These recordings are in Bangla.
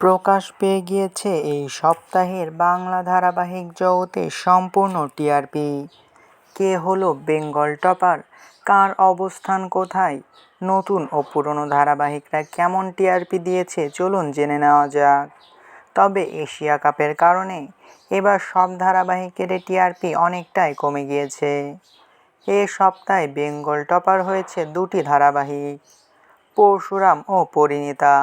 প্রকাশ পেয়ে গিয়েছে এই সপ্তাহের বাংলা ধারাবাহিক জগতে সম্পূর্ণ টিআরপি কে হলো বেঙ্গল টপার? কার অবস্থান কোথায়? নতুন ও পুরনো ধারাবাহিকরা কেমন টিআরপি দিয়েছে? চলুন জেনে নেওয়া যাক। তবে এশিয়া কাপের কারণে এবার সব ধারাবাহিকের টিআরপি অনেকটাই কমে গিয়েছে। এ সপ্তাহে বেঙ্গল টপার হয়েছে দুটি ধারাবাহিক, পরশুরাম ও পরিণীতা।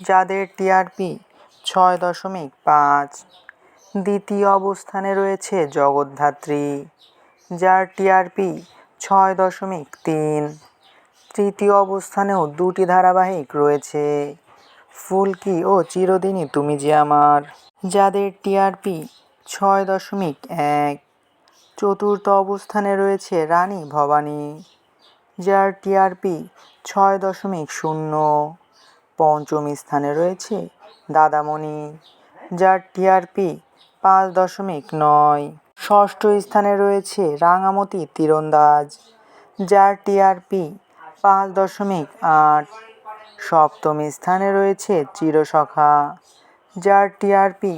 যাদের টিআরপি ছয় দশমিক পাঁচ। দ্বিতীয় অবস্থানে রয়েছে জগদ্ধাত্রী, যার টিআরপি ছয় দশমিক তিন। তৃতীয় অবস্থানেও দুটি ধারাবাহিক রয়েছে, ফুলকি ও চিরদিনই তুমি যে আমার। যাদের টিআরপি ছয় দশমিক এক। চতুর্থ অবস্থানে রয়েছে রানী ভবানী, যার টিআরপি ছয় দশমিক শূন্য। পঞ্চম স্থানে রয়েছে দাদামণি, যার টিআরপি পাঁচ দশমিক নয়। ষষ্ঠ স্থানে রয়েছে রাঙামতি তীরন্দাজ, যার টিআরপি পাঁচ দশমিক আট। সপ্তম স্থানে রয়েছে চিরসখা, যার টিআরপি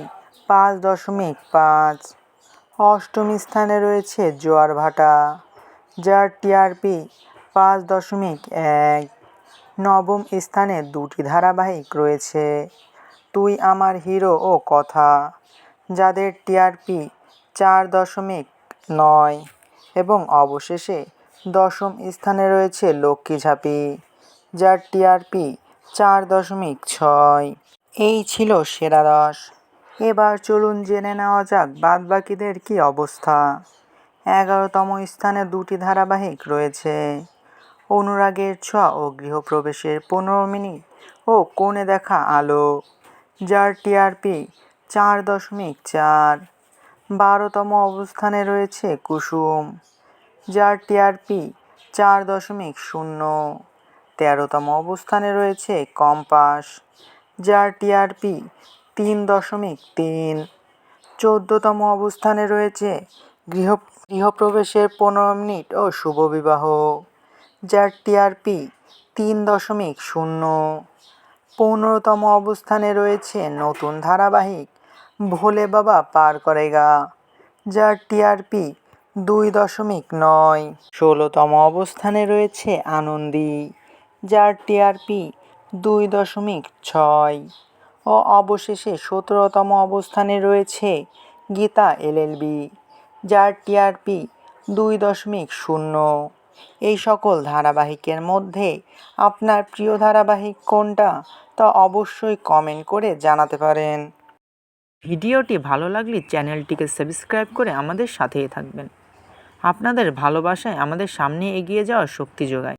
পাঁচ দশমিক পাঁচ। অষ্টম স্থানে রয়েছে জোয়ার ভাটা যার টিআরপি পাঁচ দশমিক এক। নবম স্থানে দুটি ধারাবাহিক রয়েছে। তুই আমার হিরো ও কথা, যাদের টিআরপি চার দশমিক নয় এবং অবশেষে দশম স্থানে রয়েছে লক্ষ্মী ঝাঁপি, যার টিআরপি চার দশমিক ছয়। এই ছিল সেরা দশ। এবার চলুন জেনে নেওয়া যাক বাদবাকিদের কী অবস্থা। এগারোতম স্থানে দুটি ধারাবাহিক রয়েছে। অনুরাগের ছোঁয়া ও গৃহপ্রবেশের পনেরো মিনিট ও কোণে দেখা আলো। যার টিআরপি চার দশমিক চার। বারোতম অবস্থানে রয়েছে কুসুম, যার টিআরপি চার দশমিক শূন্য। তেরোতম অবস্থানে রয়েছে কম্পাস, যার টিআরপি তিন দশমিক তিন। চোদ্দতম অবস্থানে রয়েছে গৃহ, গৃহপ্রবেশের পনেরো মিনিট ও শুভবিবাহ যার টিআরপি তিন দশমিক শূন্য। পনেরোতম অবস্থানে রয়েছে নতুন ধারাবাহিক ভোলে বাবা পার করেগা, যার টিআরপি দুই দশমিক নয়। ষোলোতম অবস্থানে রয়েছে আনন্দী, যার টিআরপি দুই দশমিক ছয়। ও অবশেষে সতেরোতম অবস্থানে রয়েছে গীতা এলএলবি যার টিআরপি দুই দশমিক শূন্য। এই সকল ধারাবাহিকের মধ্যে আপনার প্রিয় ধারাবাহিক কোনটা তা অবশ্যই কমেন্ট করে জানাতে পারেন। ভিডিওটি ভালো লাগলে চ্যানেলটিকে সাবস্ক্রাইব করে আমাদের সাথেই থাকবেন। আপনাদের ভালোবাসায় আমাদের সামনে এগিয়ে যাওয়ার শক্তি যোগায়।